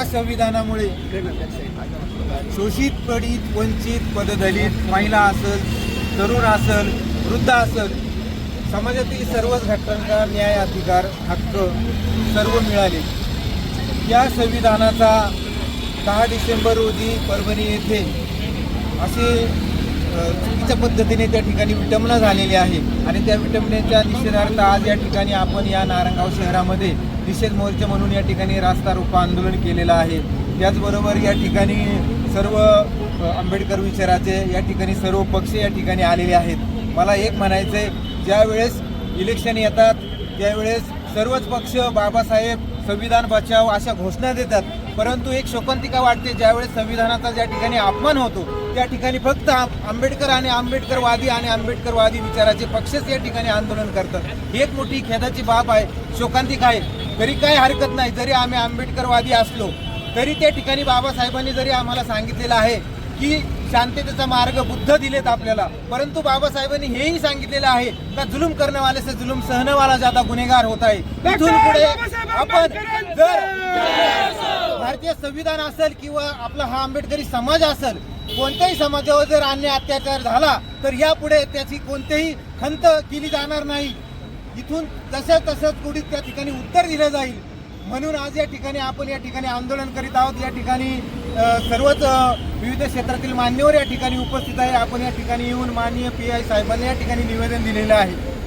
या संविधानामुळे शोषित पडीत वंचित पददलित महिला असेल तरुण असेल वृद्ध असेल समाजातील सर्वच घटकांना न्याय अधिकार हक्क सर्व मिळाले. या संविधानाचा दहा डिसेंबर रोजी परभणी येथे असे चुकीच्या पद्धतीने त्या ठिकाणी विटंबना झालेली आहे. आणि त्या विटंबनेच्या निषेधार्थ आज या ठिकाणी आपण या नारंगाव शहरामध्ये निषेध मोर्चा म्हणून या ठिकाणी रास्ता रोको आंदोलन केलेलं आहे. त्याचबरोबर या ठिकाणी सर्व आंबेडकर विचाराचे या ठिकाणी सर्व पक्ष या ठिकाणी आलेले आहेत. मला एक म्हणायचं आहे ज्यावेळेस इलेक्शन येतात त्यावेळेस सर्वच पक्ष बाबासाहेब संविधान बचाव अशा घोषणा देतात. परंतु एक शोकांतिका वाटते ज्यावेळेस संविधानाचा ज्या ठिकाणी अपमान होतो त्या ठिकाणी फक्त आंबेडकर आणि आंबेडकरवादी आणि आंबेडकरवादी विचाराचे पक्षच या ठिकाणी आंदोलन करतात. ही एक मोठी खेदाची बाब आहे शोकांतिका आहे. तरी काय हरकत नाही जरी आम्ही आंबेडकरवादी असलो तरी त्या ठिकाणी बाबासाहेबांनी जरी आम्हाला सांगितलेलं आहे की शांततेचा मार्ग बुद्ध दिलेत आपल्याला परंतु बाबासाहेबांनी हेही सांगितलेलं आहे का जुलूम करण्यावाले से जुलूम सहनवाला ज्यादा गुन्हेगार होत आहे. आपण जर भारतीय संविधान असेल किंवा आपला हा आंबेडकरी समाज असेल कोणत्याही समाजावर जर अन्याय अत्याचार झाला तर यापुढे त्याची कोणतीही खंत केली जाणार नाही. इथून तसं तसंच कुठे त्या ठिकाणी उत्तर दिलं जाईल. म्हणून आज या ठिकाणी आपण या ठिकाणी आंदोलन करीत आहोत. या ठिकाणी सर्वच विविध क्षेत्रातील मान्यवर या ठिकाणी उपस्थित आहे आपण या ठिकाणी येऊन माननीय पी आय साहेबांना या ठिकाणी निवेदन दिलेलं आहे.